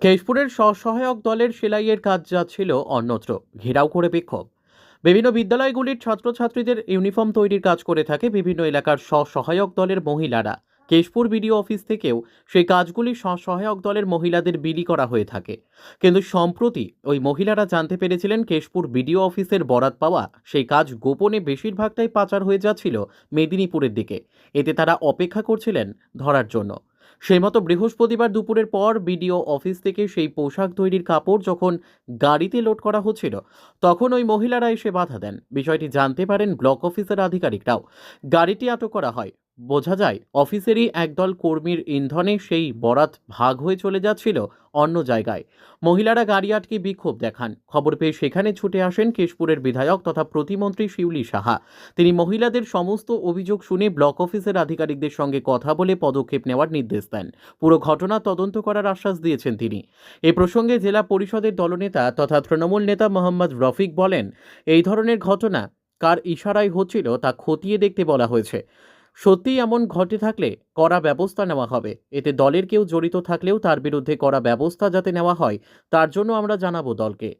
কেশপুরের স্বসহায়ক দলের সেলাইয়ের কাজ যাচ্ছিল অন্যত্র, ঘেরাও করে বিক্ষোভ। বিভিন্ন বিদ্যালয়গুলির ছাত্রছাত্রীদের ইউনিফর্ম তৈরির কাজ করে থাকে বিভিন্ন এলাকার স্বসহায়ক দলের মহিলারা। কেশপুর বিডিও অফিস থেকেও সেই কাজগুলি স্বসহায়ক দলের মহিলাদের বিলি করা হয়ে থাকে। কিন্তু সম্প্রতি ওই মহিলারা জানতে পেরেছিলেন কেশপুর বিডিও অফিসের বরাত পাওয়া সেই কাজ গোপনে বেশিরভাগটাই পাচার হয়ে যাচ্ছিল মেদিনীপুরের দিকে। এতে তারা অপেক্ষা করছিলেন ধরার জন্য। সেই মতো বৃহস্পতিবার দুপুরের পর বিডিও অফিস থেকে সেই পোশাক তৈরির কাপড় যখন গাড়িতে লোড করা হচ্ছিল, তখন ওই মহিলারা এসে বাধা দেন। বিষয়টি জানতে পারেন ব্লক অফিসের আধিকারিকরাও। গাড়িটি আটক করা হয়। বোঝা যায়, অফিসেরই একদল কর্মীর ইন্ধনে সেই বরাত ভাগ হয়ে চলে যাচ্ছিল অন্য জায়গায়। মহিলারা গাড়ি আটকে বিক্ষোভ দেখান। খবর পেয়ে সেখানে ছুটে আসেন কেশপুরের বিধায়ক তথা প্রতিমন্ত্রী শিউলি সাহা। তিনি মহিলাদের সমস্ত অভিযোগ শুনে ব্লক অফিসের আধিকারিকদের সঙ্গে কথা বলে পদক্ষেপ নেওয়ার নির্দেশ দেন। পুরো ঘটনা তদন্ত করার আশ্বাস দিয়েছেন তিনি। এ প্রসঙ্গে জেলা পরিষদের দলনেতা তথা তৃণমূল নেতা মোহাম্মদ রফিক বলেন, এই ধরনের ঘটনা কার ইশারায় হচ্ছিল তা খতিয়ে দেখতে বলা হয়েছে। সত্যিই এমন ঘটে থাকলে কড়া ব্যবস্থা নেওয়া হবে। এতে দলের কেউ জড়িত থাকলেও তার বিরুদ্ধে কড়া ব্যবস্থা যাতে নেওয়া হয় তার জন্য আমরা জানাব দলকে।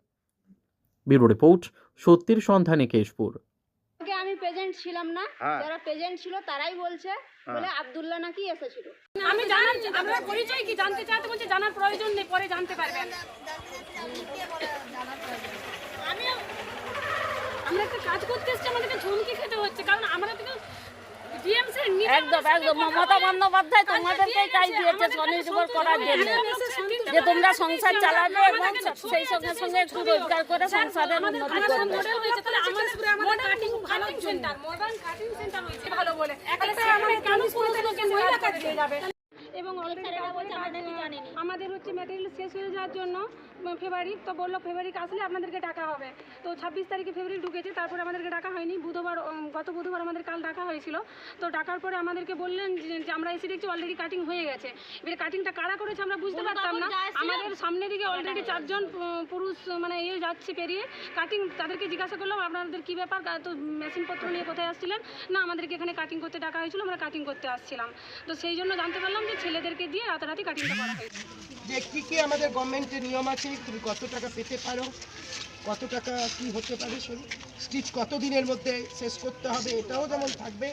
ব্যুরো রিপোর্ট সত্যির সন্ধানে কেশপুর। আমি প্রেজেন্ট ছিলাম না হ্যাঁ। যারা প্রেজেন্ট ছিল তারাই বলছে বলে আব্দুল্লাহ নাকি এসেছিল। আমি জানার আপনার পরিচয় কি জানতে চাইতে বলছে জানার প্রয়োজন নেই পরে জানতে পারবেন। আমরা একটা কাজ করতে এসেছি আমাদেরকে ঝুমকি খেতে হচ্ছে কারণ আমরা তো ডিএমসি একদম একদম। মমতা বন্দ্যোপাধ্যায় তোমাদেরকেই তাই দিয়েছে স্বনির্ভর করার জন্য যে তোমরা সংসার চালাবে এবং সেই সঙ্গে সঙ্গে একটু রোজগার করে সংসারের উন্নতি করবে। মডেল হয়েছে তাহলে আমাদের আমাদের কাটিং ভালো সেন্টার মডার্ন কাটিং সেন্টার হয়েছে ভালো বলে তাহলে আমাদের কেন পুরুষ লোকে মহিলা কাজ দিয়ে যাবে এবং already তারপরে আমাদের হচ্ছে ম্যাটেরিয়াল শেষ হয়ে যাওয়ার জন্য ফেব্রুয়ারি তো বলল ফেব্রুয়ারি আসলে আপনাদেরকে ডাকা হবে। তো ছাব্বিশ তারিখে ফেব্রুয়ারি ঢুকেছে তারপরে আমাদেরকে ডাকা হয়নি। বুধবার গত বুধবার আমাদের কাল ডাকা হয়েছিল। তো ডাকার পরে আমাদেরকে বললেন যে- আমরা এসে দেখছি অলরেডি কাটিং হয়ে গেছে। এবারে কাটিংটা কারা করেছে আমরা বুঝতে পারতাম না। আমাদের সামনের দিকে অলরেডি চারজন পুরুষ মানে ইয়ে যাচ্ছে পেরিয়ে। কাটিং তাদেরকে জিজ্ঞাসা করলাম আপনাদের কী ব্যাপার? তো মেশিনপত্র নিয়ে কোথায় আসছিলেন? না আমাদেরকে এখানে কাটিং করতে ডাকা হয়েছিল আমরা কাটিং করতে আসছিলাম। তো সেই জন্য জানতে পারলাম যে ছেলেদেরকে দিয়ে রাতারাতি কাটিংটা করা হয়েছে। যে কি কি আমাদের গভর্নমেন্টের নিয়ম আছে তুমি কত টাকা পেতে পারো কত টাকা কি হতে পারে শুনি স্টিচ কত দিনের মধ্যে শেষ করতে হবে এটাও যেমন থাকবে।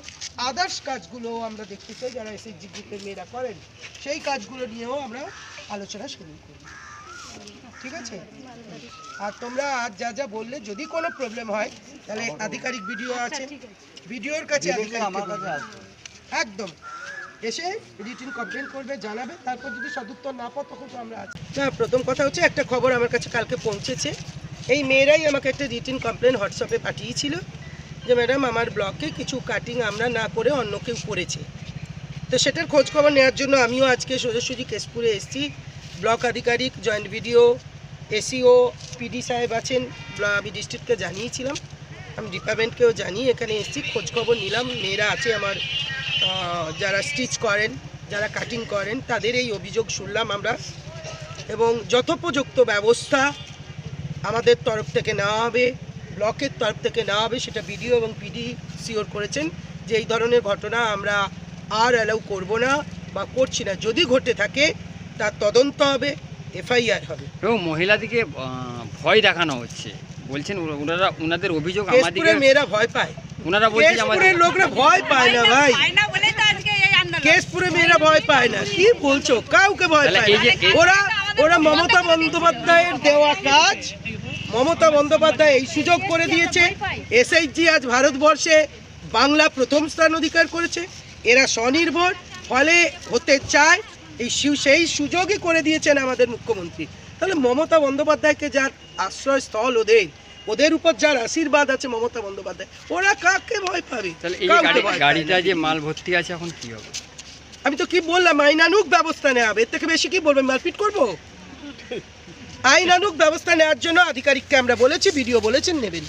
আদার্স কাজগুলো আমরা দেখতে চাই যারা এসএসজি গ্রুপের মেয়েরা করেন সেই কাজগুলো নিয়েও আমরা আলোচনা শুরু করি ঠিক আছে? আর তোমরা আজ যা যা বললে যদি কোনো প্রবলেম হয় তাহলে আধিকারিক ভিডিও আছে। ভিডিওর কাছে একদম। এসে রিটিন কমপ্লেন করবে, জানাবে, তারপর যদি সদুত্তর না পাও, তখন তো আমরা আছি। না প্রথম কথা হচ্ছে, একটা খবর আমার কাছে কালকে পৌঁছেছে। এই মেয়েরাই আমাকে একটা রিটিন কমপ্লেন হোয়াটসঅ্যাপে পাঠিয়েছিল যে, ম্যাডাম, আমার ব্লকে কিছু কাটিং আমরা না করে অন্য কেউ করেছে। তো সেটার খোঁজ খবর নেওয়ার জন্য আমিও আজকে সোজাসুজি কেশপুরে এসেছি। ব্লক আধিকারিক জয়েন্ট ভিডিও এসিও পিডি সাহেব আছেন আমি ডিস্ট্রিক্টকে জানিয়েছিলাম। আমি ডিপার্টমেন্টকেও জানিয়ে এখানে এসেছি খোঁজ খবর নিলাম, মেয়েরা আছে আমার যারা স্টিচ করেন যারা কাটিং করেন তাদের এই অভিযোগ শুনলাম আমরা। এবং যথোপযুক্ত ব্যবস্থা আমাদের তরফ থেকে নেওয়া হবে ব্লকের তরফ থেকে নেওয়া হবে সেটা বিডিও এবং পিডি সিওর করেছেন যে এই ধরনের ঘটনা আমরা আর অ্যালাউ করব না বা করছি না। যদি ঘটে থাকে তার তদন্ত হবে এফআইআর হবে। এবং মহিলাদিকে ভয় দেখানো হচ্ছে। বলছেন ওনারা ওনাদের অভিযোগ কেশপুরের মেয়েরা ভয় পায়। ওনারা বলছে আমাদের লোকরা ভয় পায় না ভাই। কেশপুরে মেয়েরা ভয় পায় না। কি বলছো? কাউকে ভয় পায় না। ওরা ওরা মমতা বন্দ্যোপাধ্যায়ের দেওয়া কাজ। মমতা বন্দ্যোপাধ্যায় এই সুযোগ করে দিয়েছে। এসএইচজি আজ ভারতবর্ষে বাংলা প্রথম স্থান অধিকার করেছে। এরা স্বনির্ভর ফলে হতে চায়। এই সেই সুযোগই করে দিয়েছেন আমাদের মুখ্যমন্ত্রী। তাহলে মমতা বন্দ্যোপাধ্যায়কে যার আশ্রয়স্থল ওদের। ওদের উপর যার আশীর্বাদ আছে মমতা বন্দ্যোপাধ্যায় ওরা কাকে ভয় পাবে? গাড়িটা যে মাল ভর্তি আছে এখন কি হবে? আমি তো কি বললাম আইনানুক ব্যবস্থা নেওয়া হবে। এর থেকে বেশি কি বলবেন মারপিট করব? আইনানুক ব্যবস্থা নেওয়ার জন্য আধিকারিককে আমরা বলেছি ভিডিও বলেছেন নেবেন।